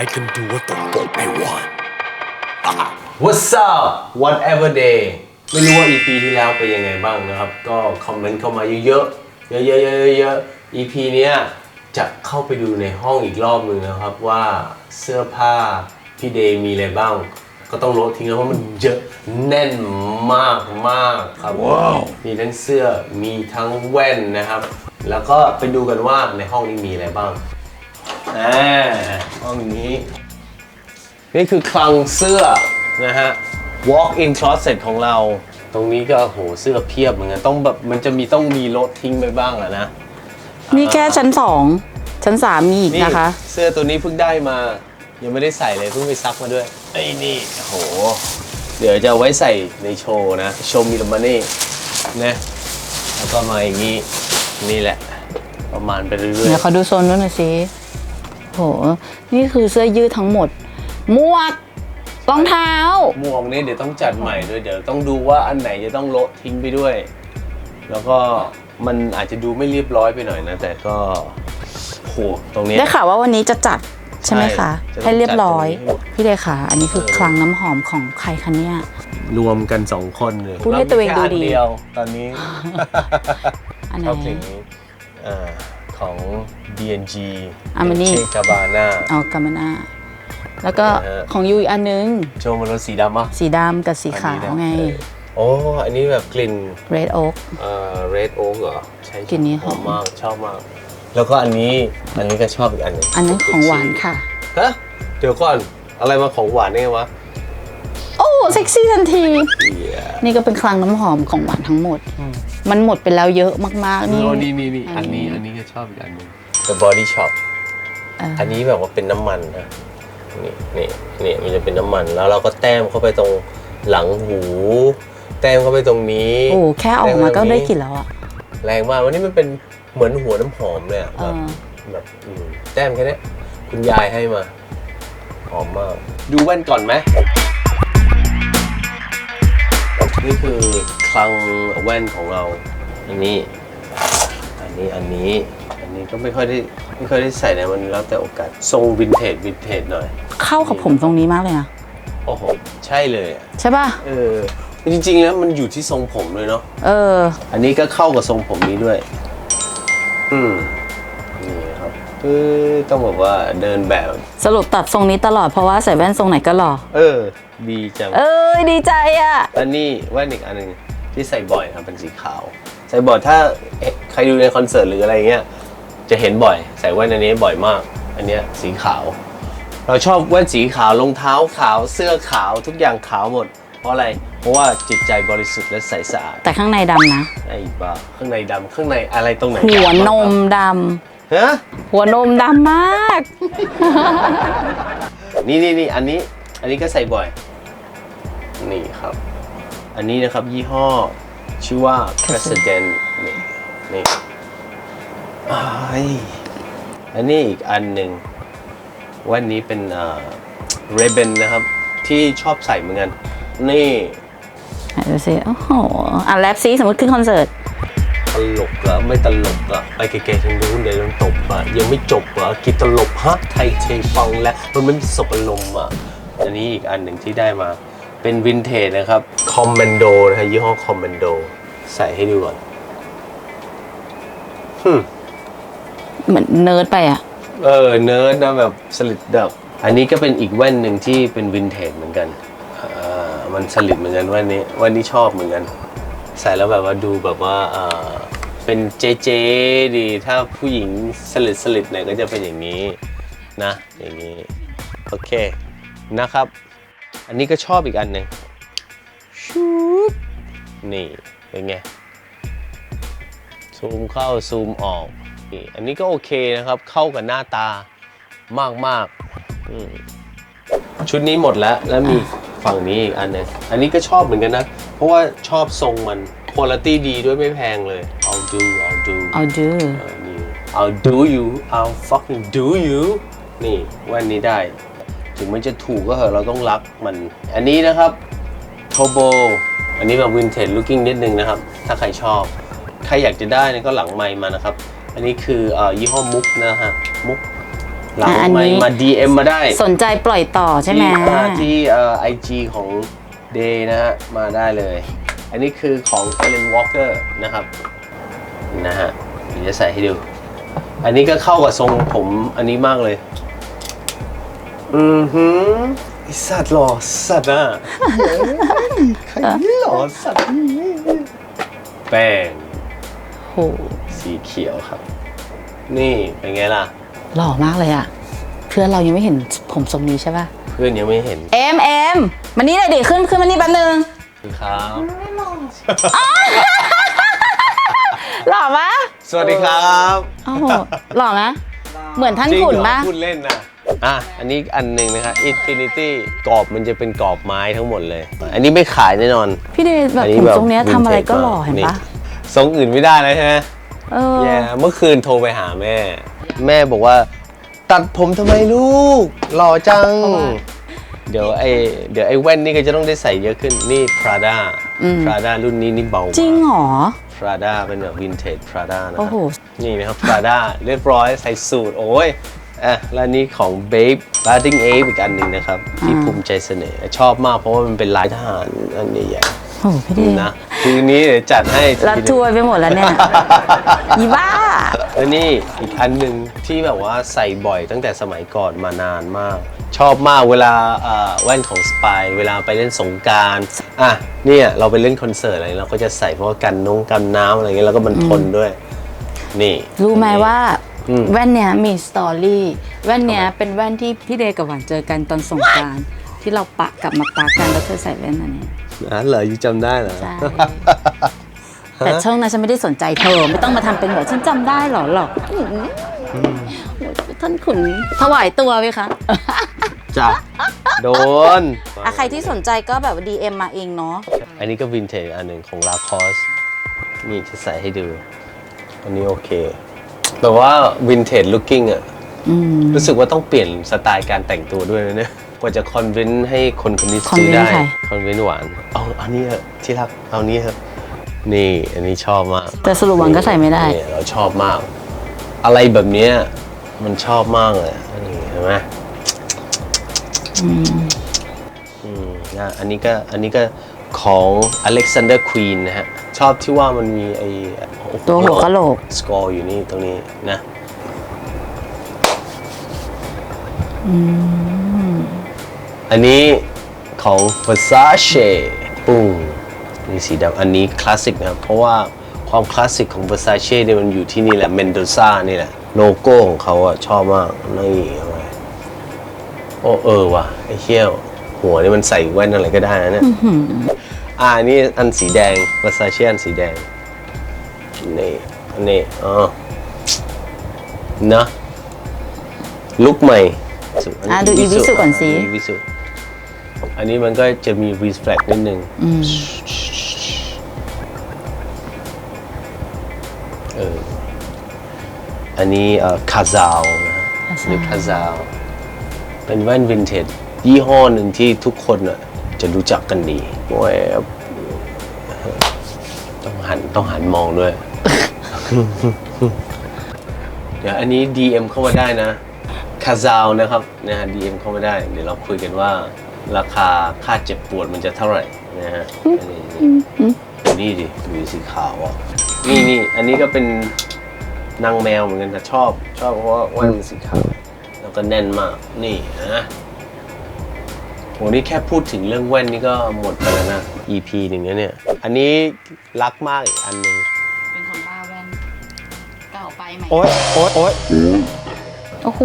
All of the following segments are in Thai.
day, I can do what the fuck I want. What's up whatever day ไม่รู้ว่า EP ที่แล้วเป็นยังไงบ้างนะครับ ก็คอมเมนต์เข้ามาเยอะๆ เยอะๆเยอะๆๆ EP เนี้ยจะเข้าไปดูในห้องอีกรอบหนึ่งนะครับว่าเสื้อผ้าพี่เดย์มีอะไรบ้าง ก็ต้องลดทิ้งแล้วเพราะมันเยอะแน่นมากมากๆครับว้าวมีทั้งเสื้อมีทั้งแว่นนะครับ แล้วก็ไปดูกันว่าในห้องนี้มีอะไรบ้าง อ่าห้องนี้ นี่คือคลังเสื้อนะฮะ walk in closet ของเรา ตรงนี้ก็โหเสื้อเพียบเหมือนกันต้องแบบมันจะมีต้องมีลดทิ้งไปบ้างอะนะนี่แค่ชั้นสองชั้นสามมีอีกนี่นะคะ เสื้อตัวนี้เพิ่งได้มา ยังไม่ได้ใส่เลยเพิ่งไปซักมาด้วยไอ้นี่โห เดี๋ยวจะเอาไว้ใส่ในโชว์นะ โชว์มีดมานี่นะแล้วก็มาอย่างนี้นี่แหละ ประมาณไปเรื่อยเดี๋ยวเขาดูโซนนู้นหน่อยสิ โห นี่คือเสื้อยืดทั้งหมด หมวกรองเท้าๆหมวกนี่เดี๋ยวต้องจัดใหม่ด้วยเดี๋ยวต้องดูว่าอันไหนจะต้องโละทิ้งไปด้วย แล้วก็มันอาจจะดูไม่เรียบร้อยไปหน่อยนะ แต่ก็โหตรงเนี้ย ได้ข่าวว่าวันนี้จะจัดใช่ไหมคะ ใช่จะต้องให้เรียบร้อย จัดตรงนี้ให้หมดพี่เลขาอันนี้คือคลังน้ำหอมของใครคะเนี่ย รวมกันสองคนเลยพูดให้ตัวเองดูดี รามีแค่นเดียวตอนนี้อันไหนชอบเพลงนี้อ่า ของ DNG อะมานี่เชกาบาน่าเอากามาน่าแล้วก็นะฮะของยูอีกอันนึง โจมันรถสีดำอะสีดำกับสีขาวไงโอ้อันนี้แบบกลิ่น red oak เอ่อ red oak เหรอ ใช่กลิ่นนี้หอมมาก ชอบมาก แล้วก็อันนี้อันนี้ก็ชอบอีกอันหนึงอันนั้นของหวานค่ะฮะเดี๋ยวก่อนอะไรมาของหวานได้ไงวะโอ้ เซ็กซี่ทันทีเหี้ยนี่ก็เป็นคลังน้ำหอมของหวานทั้งหมด มันหมดไปแล้วเยอะมากๆนี่โอ้นี่นี่นี่อัอันนนี้นี้อันนี้ก็ชอบอีกอันหนึง The Body Shop เอออันนี้แบบว่าเป็นน้ำมันนะนี่นี่นี่มันจะเป็นน้ำมันแล้วเราก็แต้มเข้าไปตรงหลังหู แต้มเข้าไปตรงนี้โอ้แค่ออกมาก็ได้กลิ่นแล้วอะแรงมากวันนี้มันเป็นเหมือนหัวน้ำหอมเลยอะเอแบบอแบบอืมแต้มแค่เนี้ยคุณยายให้มาหอมมาก ดูแว่นก่อนไหม นี่คือคลังแว่นของเรา อันนี้ อันนี้ อันนี้ อันนี้ก็ไม่ค่อยได้ไม่ค่อยได้ใส่นะมันแล้วแต่โอกาส ทรงวินเทจวินเทจหน่อย เข้ากับผมตรงนี้มากเลยนะ โอ้โห ใช่เลยอะใช่ป่ะ เออ จริงๆแล้วมันอยู่ที่ทรงผมเลยเนาะ เออ อันนี้ก็เข้ากับทรงผมนี้ด้วย อืมนี่ ครับคือต้องบอกว่าเดินแบบ สรุปตัดทรงนี้ตลอดเพราะว่าใส่แว่นทรงไหนก็หล่อ เออ ดีจังเอ้ยดีใจอะ อันนี้แว่นอีกอันหนึงที่ใส่บ่อยครับเป็นสีขาว ใส่บ่อยถ้าเอ๊ะใครดูในคอนเสิร์ตหรืออะไรเงี้ยจะเห็นบ่อย ใส่แว่นอันนี้บ่อยมาก อันเนี้ยสีขาว เราชอบแว่นสีขาวรองเท้าขาวเสื้อขาวทุกอย่างขาวหมด เพราะอะไรเพราะว่าจิตใจบริสุทธิ์และใสสะอาดแต่ข้างในดำนะไอ้บ้าข้างในดำข้างในอะไรตรงไหนหัวนมด ฮะำหัวนมดำมาก นี่นี่นี่อันนี้ อันนี้ก็ใส่บ่อย นี่ครับ อันนี้นะครับยี่ห้อ ชื่อว่า President นี่นี่อ้ายอันนี้อีกอันหนึ่งวันนี้เป็นเอ่อ Ray-Ban นะครับ ที่ชอบใส่เหมือนกัน นี่ไหนดูสิโอ้โหอะแรปซีสมมติขึ้นคอนเสิร์ต ตลกเหรอไม่ตลกเหรอไปไกลๆทางนู้นเดี๋ยวโดนตบอะยังไม่จบเหรอกินตลกฮะไทยเทฟังแล้วมันไม่สบอารมณ์อะอันนี้อีกอันหนึ่งที่ได้มา เป็นวินเทจนะครับคอมมานโดนะฮะยี่ห้อคอมมานโดใส่ให้ดูก่อนฮึมเหมือนเนิร์ดไปอะ เออเนิร์ดนะแบบสลิดดับ อันนี้ก็เป็นอีกแว่นหนึ่งที่เป็นวินเทจเหมือนกันอ่ามันสลิดเหมือนกันแว่นนี้แว่นนี้ชอบเหมือนกัน ใส่แล้วแบบว่าดูแบบว่าเออ เป็นเจเจดีถ้าผู้หญิงสลิดสลิดเนี่ยก็จะเป็นอย่างนี้นะอย่างนี้โอเคนะครับ อันนี้ก็ชอบอีกอันหนึ่งชูบนี่เป็นไงซูมเข้าซูมออกนี่อันนี้ก็โอเคนะครับเข้ากับหน้าตามากมากๆอืมชุดนี้หมดแล้วแล้วมีฝั่งนี้อีกอันหนึงอันนี้ก็ชอบเหมือนกันนะ เพราะว่าชอบทรงมัน คุณภาพดีด้วยไม่แพงเลย I'll do I'll do เอาดูเออนี่ I'll do you I'll fucking do you นี่แว่นนี้ได้ ถึงมันจะถูกก็เหอะเราต้องรักมัน อันนี้นะครับโทโบอันนี้แบบวินเทจลุ o กิ้งนิดนึงนะครับ ถ้าใครชอบ ใครอยากจะได้เนี่ยก็หลังไมค์มานะครับ อันนี้คือเอ่อยี่ห้อมุกนะฮะ มุก หลังอะอันไม่นี้มา DM มาได้ สนใจปล่อยต่อใช่ไหม ที่อ่าที่เอ่อไอจีของ Day นะฮะ มาได้เลย อันนี้คือของ Ellen Walker นะครับนะฮะเดี๋ยวจะใส่ให้ดู อันนี้ก็เข้ากับทรงผมอันนี้มากเลย อือหือไอสัตว์หล่อสัตว์อะใครนี่หล่อสัตว์แป้งโหสีเขียวครับ นี่เป็นไงล่ะ หล่อมากเลยอะเพื่อนเรายังไม่เห็นผมทรงนี้ใช่ป่ะ เพื่อนยังไม่เห็น เอ็มเอ็มมานี่เลยดิขึ้นขึ้นมานี่แป๊บนึง คือครับ หล่อปะสวัสดีครับโอ้โหหล่อไหมเหมือนท่านจริงขุนเหรอปะพูดเล่นนะอะ อันนี้อันหนึ่งนะครับ Infinity กรอบมันจะเป็นกรอบไม้ทั้งหมดเลย อันนี้ไม่ขายแน่นอน พี่เดย์แบบอันนี้ผมแบบทรงเนี้ยทำอะไรก็ vintage หล่อเห็นนี่ปะทรงอื่นไม่ได้แล้วใช่ไหมเออ แย่เมื่อคืนโทรไปหาแม่ แม่บอกว่า ตัดผมทำไมลูก หล่อจัง เดี๋ยวไอ้เดี๋ยวไอ้แว่นนี่ก็จะต้องได้ใส่เยอะขึ้นนี่ Prada Prada รุ่นนี้นี่เบามากจริงเหรอ Prada เป็นแบบวินเทจ Prada นะคโอ้รับโห นี่นะครับ Prada เรียบร้อยใส่สูทโอ้ยอะแล้วนี่ของ Babe Riding Ape อีกอันหนึ่งนะครับ ที่ภูมิใจเสนอชอบมากเพราะว่ามันเป็นลายทหารอันใหญ่โอ้โหพี่เดย์ๆนะทีนี้เดี๋ยวจัดให้รัดทีหนึ่งทัวร์ไปหมดแล้วเนี่ย อีบ้า แล้วนี่อีกอันหนึ่งที่แบบว่าใส่บ่อยตั้งแต่สมัยก่อนมานานมาก ชอบมากเวลาเอ่อแว่นของสปายเวลาไปเล่นสงกรารอะเนี่ยเราไปเล่นคอนเสิร์ตอะไรเราก็จะใส่เพราะว่ากันน้องกันน้ำอะไรเงี้ยแล้วก็มันทนด้วย นี่ รู้ไหมว่าอืมแว่นเนี้ยมีสตอรี่แว่นเนี้ยเป็นแว่นที่พี่เดย์กับหวานเจอกันตอนสงกรารที่เราปะกลับมาปะกันแล้วเธอใส่แว่นอันเนี้ยอะเหรอยูจำได้เหรอใช่ แต่ช่วงนั้นฉันไม่ได้สนใจเธอ ไม่ต้องมาทำเป็นแบบฉันจำได้หรอหรอกอืมท่านขุนถวายตัวไหมคะจ้ะโดนอะใครที่สนใจก็แบบ DM มาเองเนาะอันนี้ก็วินเทจอันหนึ่งของลาคอสนี่จะใส่ให้ดู อันนี้โอเคแบบว่าวินเทจลุคกิ้งอะอืมรู้สึกว่าต้องเปลี่ยนสไตล์การแต่งตัวด้วยนะเนี่ยกว่าจะคอนวินให้คนคนนี้ซื้อ convince ได้ใครคอนวินหวาน เอาอันนี้เถอะที่รักเอานี้เถอะ นี่อันนี้ชอบมากแต่สรุปหวานก็ใส่ไม่ได้นี่เราชอบมาก อะไรแบบเนี้ยมันชอบมากเลยอันนี้เห็นไหมอืมนะอันนี้ก็อันนี้ก็ของ Alexander Queen นะฮะ ชอบที่ว่ามันมีไอ้ตัวหัวกะโหลก สกอร์อยู่นี่ตรงนี้นะอันนี้ของ Versace ปุ้ง นี่สีดำอันนี้คลาสสิกนะครับ เพราะว่าความคลาสสิกของ Versace เนี่ยมันอยู่ที่นี่แหละ Mendoza นี่แหละ โลโก้ของเขาอะชอบมากนี่เอาไว้โอ้เออว่ะไอ้เหี้ยวหัวนี่มันใส่แว่นอะไรก็ได้นะเนี่ยอ่าอันนี่อันสีแดง Versace อันสีแดง นี่ อันนี้อ๋อนะลุกใหม่สุอะดูอีวิสุก่อนสิอีวิสุอันนี้มันก็จะมี reflect นิดนึง อันนี้เอ่อคาซาวนะฮะนี่คาซาวเป็นแว่นวินเทจยี่ห้อหนึ่งที่ทุกคนอะจะรู้จักกันดีโอ้ยต้องหันต้องหันมองด้วย เดี๋ยวอันนี้ DM เข้ามาได้นะคาซาวนะครับนะฮะ DM เข้ามาได้ เดี๋ยวเราคุยกันว่า ราคาค่าเจ็บปวดมันจะเท่าไหร่นะฮะอันนี้นี่ดิมีสีขาวอะนี่นี่อันนี้ก็เป็น นางแมวเหมือนกันแต่ชอบ ชอบเพราะว่าแว่นมันสีขาวแล้วก็แน่นมาก นี่นะโหนี่แค่พูดถึงเรื่องแว่นนี่ก็หมดไปแล้วนะ EP หนึ่งแล้วเนี่ย อันนี้รักมากอีกอันหนึ่งเป็นคนบ้าแว่นเก่าไปไหมโอ๊ยโอ๊ยโอ๊ยโอ้โห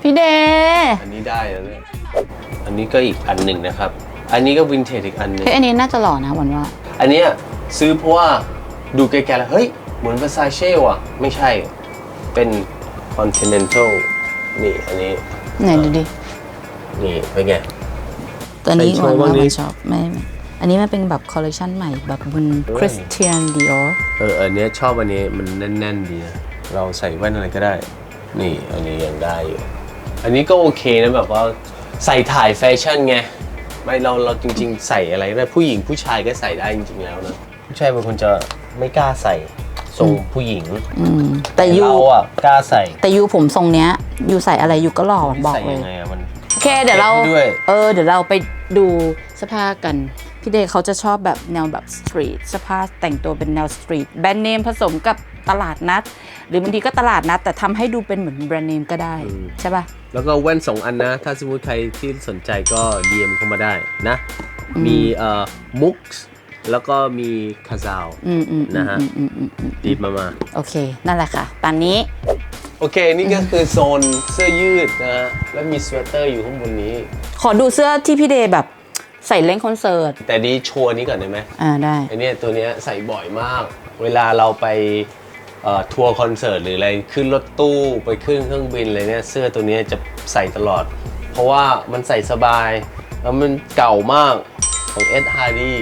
พี่เดย์อันนี้ได้แล้วเนี่ย อันนี้ก็อีกอันหนึ่งนะครับ อันนี้ก็วินเทจอีกอันหนึ่งเฮ้ยอันนี้น่าจะหล่อนะหวันว่า อันเนี้ยซื้อเพราะว่าดูไกลๆแล้วเฮ้ย เหมือน Versace ว่ะ ไม่ใช่ เป็น Continental นี่ อันนี้ ไหนดูดิ นี่ เป็นไง ตัวนี้ใส่หโชวาว์นว่าบ้างหดิวานชอบไม่ไม่อันนี้มันเป็นแบบคอลเลคชันใหม่แบบบนคริสเตียนดิออเออ อันเนี้ยชอบอันนี้มันแน่น ๆ ดีนะ เราใส่แว่นอะไรก็ได้ นี่ อันนี้ยังได้อยู่ อันนี้ก็โอเคนะ แบบว่าใส่ถ่ายแฟชั่นไง ไม่เราเราจริง ๆ ใส่อะไรก็ได้ผู้หญิงผู้ชายก็ใส่ได้จริง ๆ แล้วนะ ผู้ชายบางคนจะไม่กล้าใส่ ทรงผู้หญิงอืมแต่ยูเราอะกล้าใส่แต่ยูผมทรงเนี้ยยูใส่อะไรยูก็หล่อบอกใส่เลยัยงไงอะมัน โอเคเดี๋ยวเราเก็บไว้ด้วย เออ เดี๋ยวเราไปดูเสื้อผ้ากัน พี่เดย์เขาจะชอบแบบแนวแบบสตรีทเสื้อผ้าแต่งตัวเป็นแนวสตรีทแบรนด์เนมผสมกับตลาดนัด หรือบางทีก็ตลาดนัด แต่ทำให้ดูเป็นเหมือนแบรนด์เนมก็ได้ใช่ป่ะ แล้วก็แว่นสองอันนะ ถ้าสมมติใครที่สนใจก็ DM เข้ามาได้นะ มีเอ่อมุก แล้วก็มีคาซาวอืมอืมอืนะมฮะอืมอืมอืมอืมดีดมามา โอเค นั่นแหละค่ะตอนนี้ โอเค นี่ก็คือโซนเสื้อยืดนะฮะ แล้วมีสเวตเตอร์อยู่ข้างบนนี้ ขอดูเสื้อที่พี่เดย์แบบใส่เล่นคอนเสิร์ต แต่ดีโชว์นี้ก่อนได้ไหมอ่าได้ ไอเนี้ยตัวเนี้ยใส่บ่อยมาก เวลาเราไปเอ่อทัวร์คอนเสิร์ตหรืออะไรขึ้นรถตู้ไปขึ้นเครื่องบินอะไรเนี่ยเสื้อตัวเนี้ยจะใส่ตลอด เพราะว่ามันใส่สบาย แล้วมันเก่ามากของเอ็ดฮาร์ดี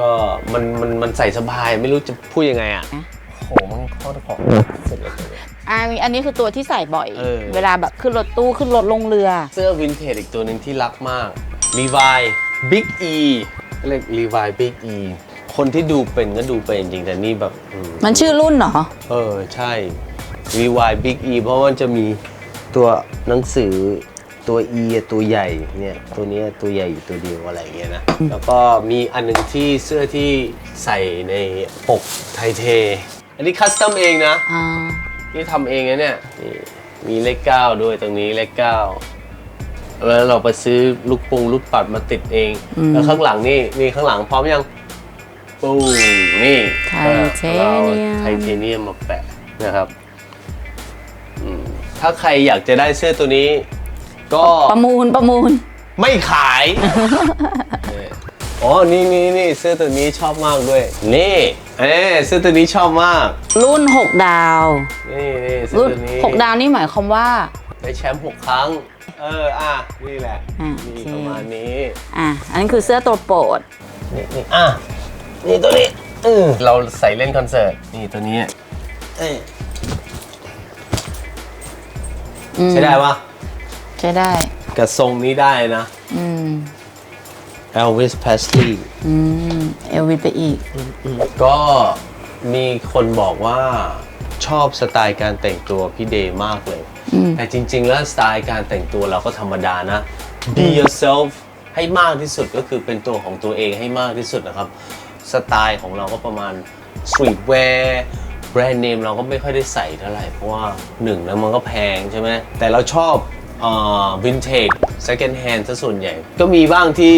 ก็มันมันมันใส่สบายไม่รู้จะพูดยังไงอะนะโหมันโคตรของเสร็จแล้วอ่ามีอันนี้คือตัวที่ใส่บ่อย เออ เวลาแบบขึ้นรถตู้ขึ้นรถลงเรือ เสื้อวินเทจอีกตัวหนึ่งที่รักมาก Levi Big E เรียก Levi Big E คนที่ดูเป็นก็ดูเป็นจริงแต่นี่แบบอืมมันชื่อรุ่นเหรอ เออ ใช่ Levi Big E เพราะว่ามันจะมีตัวหนังสือ ตัว E อะตัวใหญ่เนี่ยตัวเนี้ยตัวใหญ่อยู่ตัวเดียวอะไรอย่างเงี้ยนะแล้วก็มีอันหนึ่งที่เสื้อที่ใส่ในปกไทเท อันนี้คัสตอมเองนะอ่านี่ทำเองนะเนี่ยนี่มีเลขเก้าด้วยตรงนี้เลขเก้าแล้วเราไปซื้อลูกปงลูกปัดมาติดเอง แล้วข้างหลังนี่นี่ข้างหลังพร้อมยังปูนี่ไทเทเราเนียไทมเทเนียมมาแปะนะครับอืมถ้าใครอยากจะได้เสื้อตัวนี้ ก็ประมูลประมูล ไม่ขายนี่อ๋อ นี่นี่นี่เสื้อตัวนี้ชอบมากด้วย นี่เอ้เสื้อตัวนี้ชอบมาก รุ่น 6 ดาว นี่นี่เสื้อรุ่น ตัวนี้6 ดาวนี่หมายความว่า ได้แชมป์หกครั้ง เออ อะ นี่แหละอะนี่โอเค ประมาณนี้ อะอันนี้คือเสื้อตัวโปรด นี่นี่อะ นี่ตัวนี้เออเราใส่เล่นคอนเสิร์ต นี่ตัวนี้เอ้ยอืม ใช้ได้ปะ ใช้ได้ กับทรงนี้ได้นะอืม Elvis Presley อืมเอลวิสไปอีก ก็มีคนบอกว่าชอบสไตล์การแต่งตัวพี่เดย์มากเลย อืม แต่จริง ๆ แล้วสไตล์การแต่งตัวเราก็ธรรมดานะ be yourself ให้มากที่สุดก็คือเป็นตัวของตัวเองให้มากที่สุดนะครับ สไตล์ของเราก็ประมาณ streetwear แบรนด์เนมเราก็ไม่ค่อยได้ใส่เท่าไหร่ เพราะว่าหนึ่งแล้วมันก็แพงใช่ไหมแต่เราชอบ วินเทจ second hand ซะส่วนใหญ่ ก็มีบ้างที่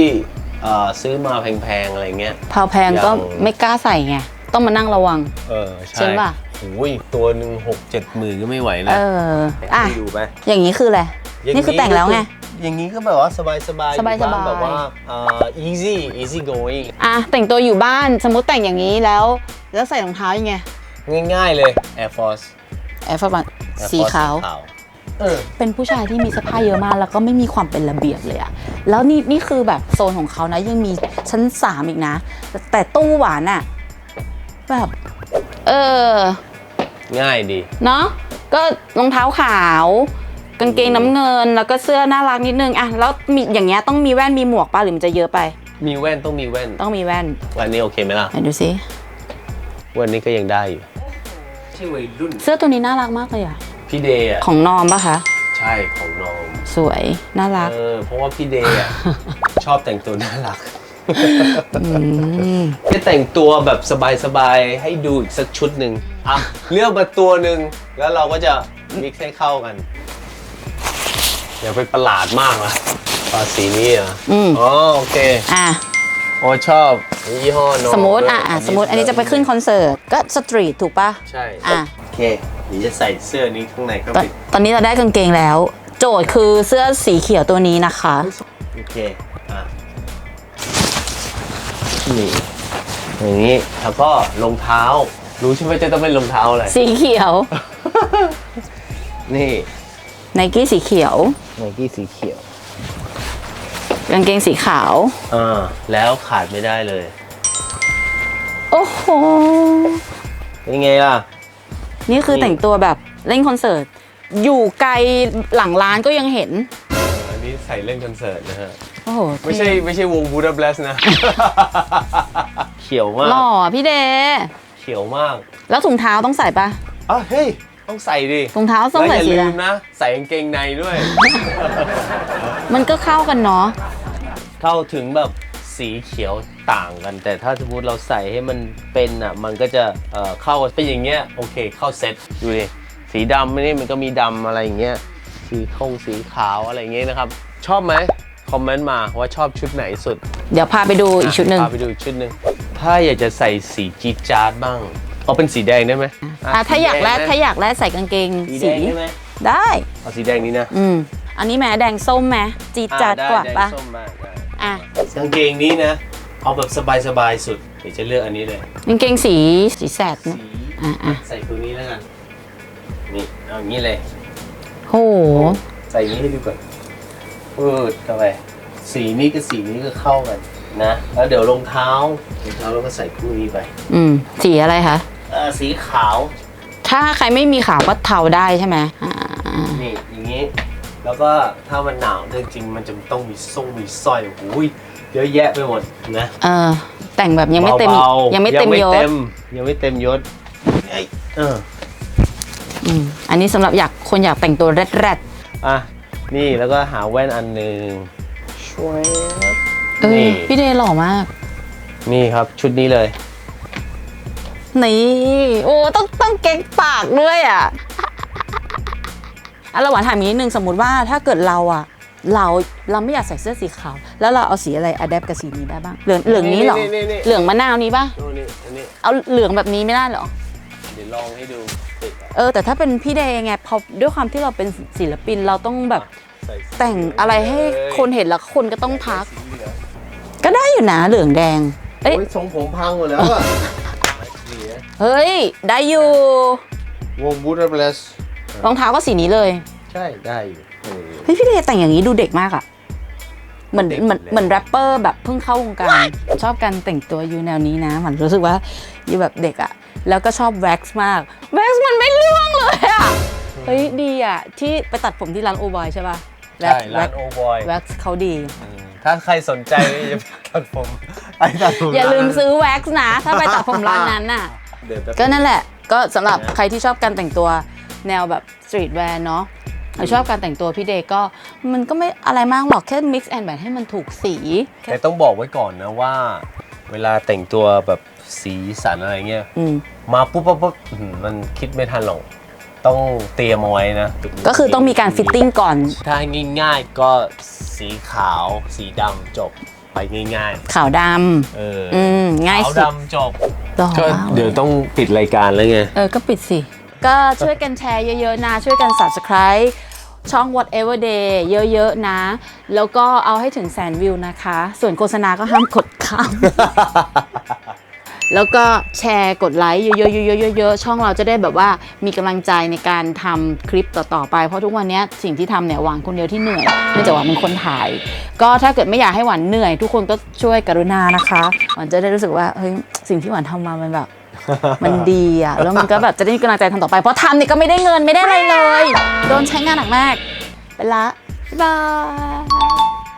เอ่อซื้อมาแพงๆ อะไรเงี้ย พาวแพงก็อย่างไม่กล้าใส่ไง ต้องมานั่งระวัง เออใช่ใช่ป่ะ โอ้ยตัวหนึ่งหกเจ็ดหมื่นก็ไม่ไหวเอนะอ อะให้ดูไปอย่างนี้คืออะไรนี่คือแต่งแล้วไง อย่างนี้ก็แบบว่าสบายสบายสบายๆ แบบว่าเอ่อ easy easy going อะ แต่งตัวอยู่บ้านสมมติแต่งอย่างนี้แล้ว แล้วใส่รองเท้ายังไงง่ายๆเลย Air Force แอร์ฟอร์ Air สี Force ขาว เออ เป็นผู้ชายที่มีเสื้อผ้าเยอะมาก แล้วก็ไม่มีความเป็นระเบียบเลยอะแล้วนี่นี่คือแบบโซนของเขานะยังมีชั้นสามอีกนะแต่แต่ตู้หวานอะแบบ เออ ง่ายดี เนาะก็รองเท้าขาว กางเกงน้ำเงิน แล้วก็เสื้อน่ารักนิดนึงอะแล้วมีอย่างเงี้ยต้องมีแว่นมีหมวกป่ะหรือมันจะเยอะไป มีแว่นต้องมีแว่น ต้องมีแว่นวันนี้โอเคไหมล่ะ ไหนดูสิ วันนี้ก็ยังได้อยู่ ที่วัยรุ่น เสื้อตัวนี้น่ารักมากเลยอะ พี่เดย์อะของนอมปะคะ ใช่ของน้องสวย น่ารักเออเพราะว่าพี่เดย์อะชอบแต่งตัวน่ารักมจะแต่งตัวแบบสบายๆให้ดูอีกสักชุดหนึ่งอะเลือกมาตัวหนึ่งแล้วเราก็จะมิกซ์ให้เข้ากันอย่าไปประหลาดมากนะปาสีนี้เหรอะอืม อ๋อโอเคอะอ๋อชอบยี่ห้อน้องสมมติด้วยอะอะสมมติ อันนี้จะไปขึ้นคอนเสิร์ต ก็สตรีทถูกปะ ใช่อะ โอเค เดี๋ยวจะใส่เสื้อนี้ข้างในเข้าตอนไปตอนนี้เราได้กางเกงแล้ว โจทย์คือเสื้อสีเขียวตัวนี้นะคะ โอเคอะนี่อย่างนี้แล้วก็รองเท้า รู้ใช่ไหมจะต้องเป็นรองเท้าอะไรสีเขียวนี่ไนกี้สีเขียว ไนกี้สีเขียวกางเกงสีขาว อ่าแล้วขาดไม่ได้เลย โอ้โห เป็นไงล่ะ นี่คือนี่แต่งตัวแบบเล่นคอนเสิร์ต อยู่ไกลหลังร้านก็ยังเห็น อันนี้ใส่เล่นคอนเสิร์ตนะฮะ โอ้โหไม่ใช่ไม่ใช่วงบูดาเบสนะ เขียวมาก หล่อพี่เดเขียวมาก แล้วถุงเท้าต้องใส่ปะอ๋อเฮ้ย ต้องใส่ดิถุงเท้าต้องแล้วใส่อย่าสีลือะไรมนะ ใส่กางเกงในด้วย มันก็เข้ากันเนาะ เข้าถึงแบบ สีเขียวต่างกัน แต่ถ้าสมมติเราใส่ให้มันเป็นอะมันก็จะเอ่อเข้าเป็นอย่างเงี้ยโอเคเข้าเซ็ตดูดิสีดำนี่มันก็มีดำอะไรอย่างเงี้ยสีคงสีขาวอะไรอย่างเงี้ยนะครับ ชอบไหมคอมเมนต์มาว่าชอบชุดไหนสุดเดี๋ยวพาไปดูอีกชุดหนึ่งพาไปดูอีกชุดหนึ่งถ้าอยากจะใส่สีจี๊ดจ๊าดบ้างเอาเป็นสีแดงได้ไหมอะถ้าอยากแลดสีดงนะถ้าอยากแลดใส่กางเกงสีแดสีงได้ไหมได้เอาสีแดงนี้นะอืมอันนี้แหมแดงส้มไหมจีดจัดอ่กว่าไแดงปะส้มได้ได้อะ กางเกงนี้นะ เอาแบบสบายๆสุดเดี๋ยวจะเลือกอันนี้เลย กางเกงสีสีแสดนะสีอะอะใส่ตัวนี้แล้วกัน นี่เอาอย่างนี้เลย โห ใส่อย่างนี้ให้ดูก่อนปืดเข้าไปสีนี้กับสีนี้ก็เข้ากันนะ แล้วเดี๋ยวรองเท้ารองเท้าเราก็ใส่คู่นี้ไปอืม สีอะไรคะ เออสีขาว ถ้าใครไม่มีขาวก็เทาได้ใช่ไหมอ่าอ่านี่อย่างนี้ แล้วก็ถ้ามันหนาวจริงๆมันจะต้องมีส่งมีสร้อยโอ้ย เยอะแยะไปหมดนะเออแต่งแบบยังไม่เต็มบาๆยังไม่เต็มยศยังไม่เต็มยศเอ้ยเอออืมอันนี้สำหรับอยากคนอยากแต่งตัวแรดอะนี่แล้วก็หาแว่นอันหนึ่งช่วย ๆเออนี่ พี่เดย์หล่อมาก นี่ครับชุดนี้เลย นี่โอ้ต้องต้องเก๊กปากด้วยอะอะเราหวานถามอีกนิดนึงสมมติว่าถ้าเกิดเราอะ เราเราไม่อยากใส่เสื้อสีขาว แล้วเราเอาสีอะไรอัดแอปกับสีนี้ได้บ้าง เหลืองเหลืองนี้เหรอ นี่นี่นี่ เหลืองมะนาวนี้ปะดูนี่อันนี้เอาเหลืองแบบนี้ไม่ได้เหรอ เดี๋ยวลองให้ดูติดอะเออ แต่ถ้าเป็นพี่เดย์ไงพอด้วยความที่เราเป็นศิลปินเราต้องแบบใส่สีแต่งอะไรให้คนเห็นแล้วคนก็ต้องทัก สีเหลืองก็ได้อยู่นะเหลืองแดง เอ้ยโอ้ยทรงผมพังหมดแล้วอะสีนะเฮ้ย ได้อยู่ วงบูธเบลสรองเท้าก็สีนี้เลย ใช่ได้อยู่เออ เฮ้ยพี่เดย์แต่งอย่างนี้ดูเด็กมากอะเหมือนเด็กเหมือนอยู่แล้วเหมือนแรปเปอร์แบบเพิ่งเข้าวงการ ชอบการแต่งตัวอยู่แนวนี้นะมันรู้สึกว่าอยู่แบบเด็กอะแล้วก็ชอบแว็กซ์มากแว็กซ์มันไม่เรื่องเลยอะเฮ้ยดีอะที่ไปตัดผมที่ร้านโอบอยใช่ป่ะแว็ใช่กซ์ร้านโอบอยแว็กซ์เขาดีถ้าใครสนใจอย่าไปตัดผมไอ้ตัดผมอย่าลืมซื้อแว็กซ์นะ ถ้าไปตัดผมร้านนั้นน่ะ เดี๋ยวแป๊บ ก็นั่นแหละ ก็สำหรับนะใครที่ชอบการแต่งตัวแนวแบบสตรีทแวร์เนาะ หรือชอบการแต่งตัวพี่เดย์ก็มันก็ไม่อะไรมากหรอกแค่ mix and match ให้มันถูกสีแค่แต่ต้องบอกไว้ก่อนนะว่า เวลาแต่งตัวแบบสีสันอะไรเงี้ยอืม มาปุ๊บปุ๊บปุ๊บอื้อหือมันคิดไม่ทันหรอกต้องเตรียมเอาไว้นะก็คือต้องมีการฟิตติ้งก่อน ถ้าง่ายๆก็สีขาวสีดำจบไปง่ายขาวดๆ เออำอืม ง่ายขาวสุดดำจบต่อก็เดี๋ยวต้องปิดรายการแล้วไง เออ ก็ปิดสิ ก็ช่วยกันแชร์เยอะๆนะ ช่วยกัน subscribe ช่อง whatever day เยอะๆนะ แล้วก็เอาให้ถึงแสนวิวนะคะ ส่วนโฆษณาก็ห้ามกดข้ามแล้วก็แชร์กดไลค์เยอะๆๆๆๆๆช่องเราจะได้แบบว่ามีกำลังใจในการทำคลิปต่อๆไป เพราะทุกวันเนี้ยสิ่งที่ทำเนี่ยหวานคนเดียวที่เหนื่อยเนื่องจากหวานเป็นคนถ่าย ก็ถ้าเกิดไม่อยากให้หวานเหนื่อย ทุกคนก็ช่วยกรุณานะคะหวานจะได้รู้สึกว่าเฮ้ยสิ่งที่หวานทำมามันแบบ มันดีอะแล้วมันก็แบบจะได้มีกำลังใจทำต่อไป เพราะทำเนี่ยก็ไม่ได้เงินไม่ได้อะไรเลย โดนใช้งานหนักมาก ไปละบ๊ายบาย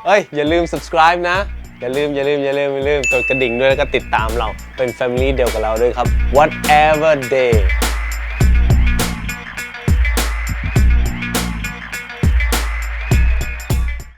เอ้ย อย่าลืม subscribe นะ อย่าลืม อย่าลืม อย่าลืม อย่าลืม กดกระดิ่งด้วยแล้วก็ติดตามเราเป็น family เดียวกับเราด้วยครับ whatever day